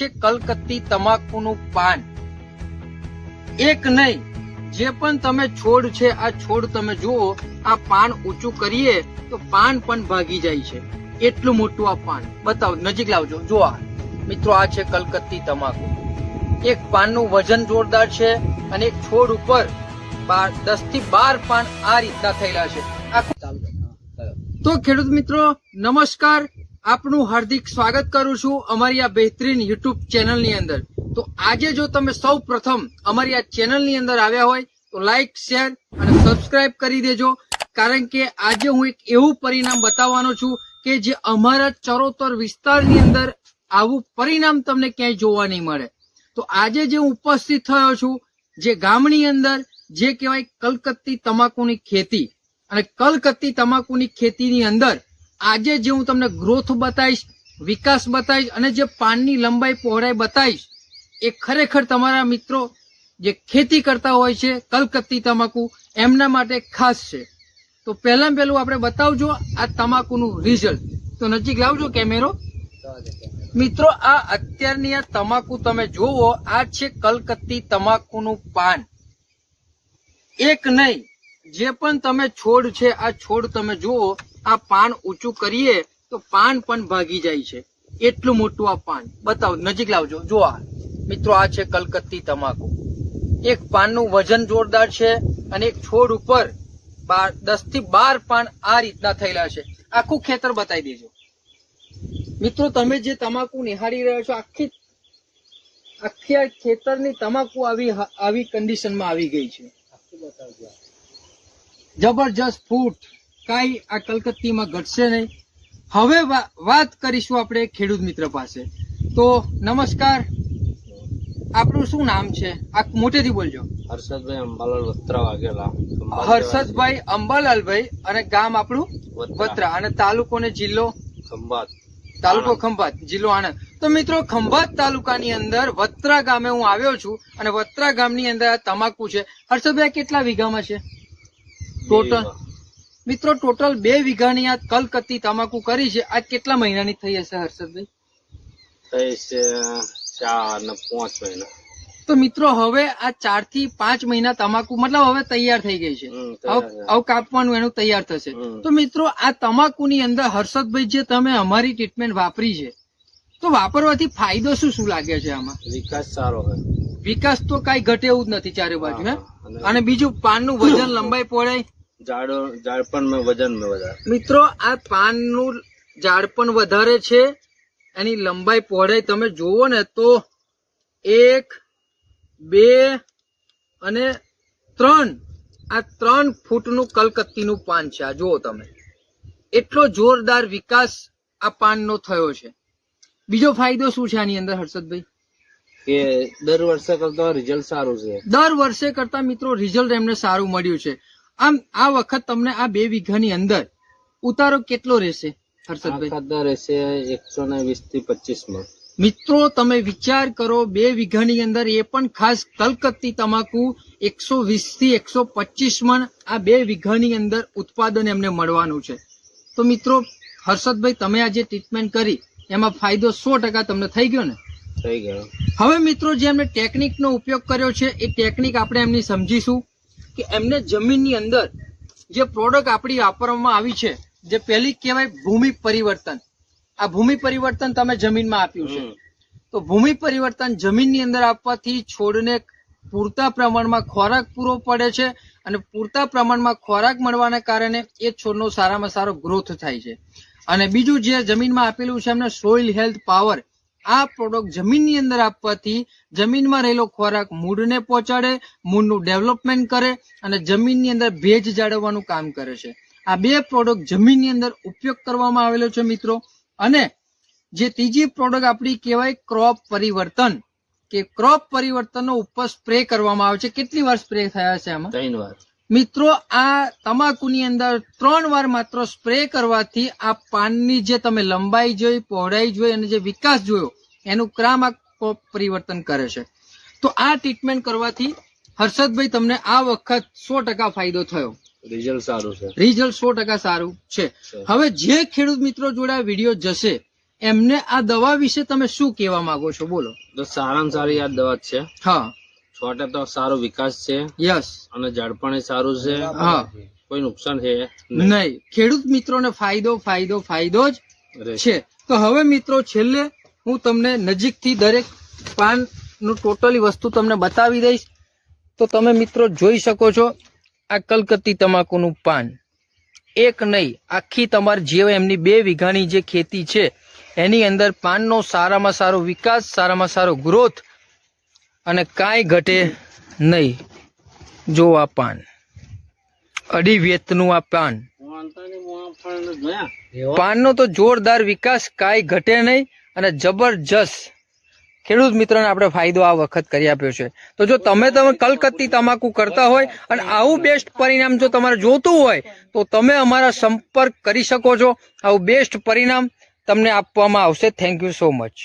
છે કલકત્તી તમાકુનું પાન. એક નહીં, જે પણ તમે છોડ છે, આ છોડ તમે જુઓ, આ પાન ઊંચું કરીએ તો પાન પણ ભાગી જાય છે. એટલું મોટું આ પાન. બતાવો, નજીક લાવજો. જો આ. મિત્રો, આ છે કલકત્તી તમાકુ. એક પાનનું વજન જોરદાર છે અને એક છોડ ઉપર બાર દસથી બાર પાન આ રીતના થયેલા છે. તો ખેડૂત મિત્રો, નમસ્કાર. આપનું હાર્દિક સ્વાગત કરું છું અમારી આ બહેતરીન યુટ્યુબ ચેનલની અંદર. તો આજે જો તમે સૌ પ્રથમ અમારી આ ચેનલની અંદર આવ્યા હોય, તો લાઈક, શેર અને સબસ્ક્રાઇબ કરી દેજો. કારણ કે આજે હું એક એવું પરિણામ બતાવવાનો છું કે જે અમારા ચરોતર વિસ્તારની અંદર આવું પરિણામ તમને ક્યાંય જોવા નહીં મળે. તો આજે જે હું ઉપસ્થિત થયો છું, જે ગામની અંદર જે કહેવાય કલકત્તી તમાકુની ખેતી અને કલકત્તી તમાકુની ખેતીની અંદર આજે જે હું તમને ગ્રોથ બતાવીશ, વિકાસ બતાવીશ અને જે પાનની લંબાઈ પહોળાઈ બતાવીશ, એ ખરેખર તમારા મિત્રો જે ખેતી કરતા હોય છે, કલકત્તી તમાકુ, એમના માટે ખાસ છે. તો પહેલા પહેલું આપણે બતાવજો આ તમાકુનું રિઝલ્ટ તો નજીક લાવજો કેમેરો મિત્રો, આ અત્યારની આ તમાકુ તમે જુઓ, આ છે કલકત્તી તમાકુનું પાન. એક નહીં જે પણ તમે છોડ છે, આ છોડ તમે જુઓ, આ પાન ઊંચું કરીએ તો પાન પણ ભાગી જાય છે. એટલું મોટું આ પાન. બતાવો, નજીક લાવજો. જો આ. મિત્રો, આ છે કલકત્તી તમાકુ. એક પાનનું વજન જોરદાર છે અને એક છોડ ઉપર બાર દસથી બાર પાન આ રીતના થયેલા છે. આખું ખેતર બતાવી દેજો. મિત્રો, તમે જે તમાકુ નિહાળી રહ્યા છો, આખી આખી આ ખેતરની તમાકુ આવી આવી કન્ડિશનમાં આવી ગઈ છે. જબરજસ્ત ફૂટ. કાંઈ આ કલકત્તીમાં ઘટશે નહીં. હવે વાત કરીશું આપણે ખેડૂત મિત્ર પાસે. તો નમસ્કાર. આપણું શું નામ છે? આ મોટેથી બોલજો. હર્ષદભાઈ અંબાલાલ વત્રા વાઘેલા. હર્ષદભાઈ અંબાલાલભાઈ અને ગામ આપણું વત્રા. અને તાલુકો ને જિલ્લો? ખંભાત. તાલુકો ખંભાત જિલ્લો આણંદ. તો મિત્રો ખંભાત તાલુકાની અંદર વત્રા ગામે હું આવ્યો છું અને વત્રા ગામની અંદર આ તમાકુ છે. હર્ષદભાઈ કેટલા વીઘામાં છે? ટોટલ મિત્રો ટોટલ બે વીઘાની આ કલકત્તી તમાકુ કરી છે. આ કેટલા મહિનાની થઈ હશે હર્ષદભાઈ? થઈ છે ચાર ને પાંચ મહિના. તો મિત્રો હવે આ ચારથી પાંચ મહિના તમાકુ મતલબ હવે તૈયાર થઈ ગઈ છે. હવે કાપવાનું એનું તૈયાર થશે. તો મિત્રો આ તમાકુની અંદર હર્ષદભાઈ જે તમે અમારી ટ્રીટમેન્ટ વાપરી છે તો વાપરવાથી ફાયદો શું શું લાગે છે આમાં? વિકાસ સારો વિકાસ તો કઈ ઘટે એવું જ નથી ચારે બાજુ હે? અને- અને બીજું પાનનું વજન લંબાઈ પહોળાઈ? ઝાડો ઝાડપણમાં વજન મેં વધારે. મિત્રો આ પાનનું ઝાડપણ વધારે છે. એની લંબાઈ પહોળાઈ તમે જુઓ ને તો એક બે અને ત્રણ. આ ત્રણ ફૂટનું કલકત્તીનું પાન છે. આ જુઓ તમે. એટલો જોરદાર વિકાસ આ પાનનો થયો છે. બીજો ફાયદો શું છે આની અંદર હર્ષદભાઈ? કે દર વર્ષે કરતા રિઝલ્ટ સારું છે. દર વર્ષે કરતા મિત્રો રિઝલ્ટ એમને સારું મળ્યું છે. આમ આ વખત તમને આ બે વીઘાની અંદર ઉતારો કેટલો રહેશે હર્ષદભાઈ? રહેશે એકસો ને વીસથી પચીસમાં મિત્રો તમે વિચાર કરો બે વીઘાની અંદર એ પણ ખાસ કલકત્તી તમાકુ એકસો વીસથી એકસો પચીસ મણ આ બે વીઘાની અંદર ઉત્પાદન એમને મળવાનું છે. તો મિત્રો હર્ષદભાઈ તમે આ જે ટ્રીટમેન્ટ કરી એમાં ફાયદો સો ટકા તમને થઈ ગયો ને? થઈ ગયો. હવે મિત્રો જે એમને ટેકનિકનો ઉપયોગ કર્યો છે એ ટેકનિક આપણે એમની સમજીશું. કે એમને જમીનની અંદર જે પ્રોડક્ટ આપણી વાપરવામાં આવી છે જે પહેલી કહેવાય ભૂમિ પરિવર્તન. આ ભૂમિ પરિવર્તન તમે જમીનમાં આપ્યું છે. તો ભૂમિ પરિવર્તન જમીનની અંદર આપવાથી છોડને પૂરતા પ્રમાણમાં ખોરાક પૂરો પડે છે અને પૂરતા પ્રમાણમાં ખોરાક મળવાના કારણે એ છોડનો સારામાં સારો ગ્રોથ થાય છે. અને બીજું જે જમીનમાં આપેલું છે એમને સોઇલ હેલ્થ પાવર આ પ્રોડક્ટ જમીનની અંદર આપવાથી જમીનમાં રહેલો ખોરાક મૂળને પહોંચાડે મૂળનું ડેવલપમેન્ટ કરે અને જમીનની અંદર ભેજ જાળવવાનું કામ કરે છે. આ બે પ્રોડક્ટ જમીનની અંદર ઉપયોગ કરવામાં આવેલો છે મિત્રો. અને જે ત્રીજી પ્રોડક્ટ આપણી કહેવાય ક્રોપ પરિવર્તન કે ક્રોપ પરિવર્તનનો ઉપર સ્પ્રે કરવામાં આવે છે. કેટલી વાર સ્પ્રે થયા છે આમાં? ત્રણ વાર. મિત્રો આ તમાકુની અંદર ત્રણ વાર માત્ર સ્પ્રે કરવાથી આ પાનની જે તમે લંબાઈ જોઈ પહોળાઈ જોઈ અને જે વિકાસ જોયો એનું ક્રામ પરિવર્તન કરે છે. તો આ ટ્રીટમેન્ટ કરવાથી હર્ષદભાઈ તમને આ વખત સો ટકા ફાયદો થયો. રિઝલ્ટ સારું છે. રિઝલ્ટ સો ટકા સારું છે. હવે જે ખેડૂત મિત્રો જોડે આ વીડિયો જશે એમને આ દવા વિશે તમે શું કહેવા માંગો છો? બોલો. તો સારામાં સારી આ દવા છે. હા. છોટે તો સારો વિકાસ છે. યસ. અને ઝાડ સારું છે. હા. કોઈ નુકસાન છે નહીં. ખેડૂત મિત્રોને ફાયદો ફાયદો ફાયદો જ. છે. તો હવે મિત્રો છેલ્લે હું તમને નજીકથી દરેક પાનનું ટોટલી વસ્તુ તમને બતાવી દઈશ. તો તમે મિત્રો જોઈ શકો છો આ કલકત્તી તમાકુનું પાન. એક નહીં આખી તમારી જે એમની બે વીઘાની જે ખેતી છે એની અંદર પાનનો સારામાં સારો વિકાસ સારામાં સારો ગ્રોથ અને કાંઈ ઘટે નહીં. જો આ પાન. અઢી વેતનું આ પાન. પાનનો તો જોરદાર વિકાસ કાંઈ ઘટે નહીં. અને જબરજસ્ત ખેડૂત મિત્રોને આપણે ફાયદો આ વખત કરી આપ્યો છે. તો જો તમે તમે કલકત્તી તમાકુ કરતા હોય અને આવું બેસ્ટ પરિણામ જો તમારે જોતું હોય, તો તમે અમારા સંપર્ક કરી શકો છો. આવું બેસ્ટ પરિણામ તમને આપવામાં આવશે. Thank you so much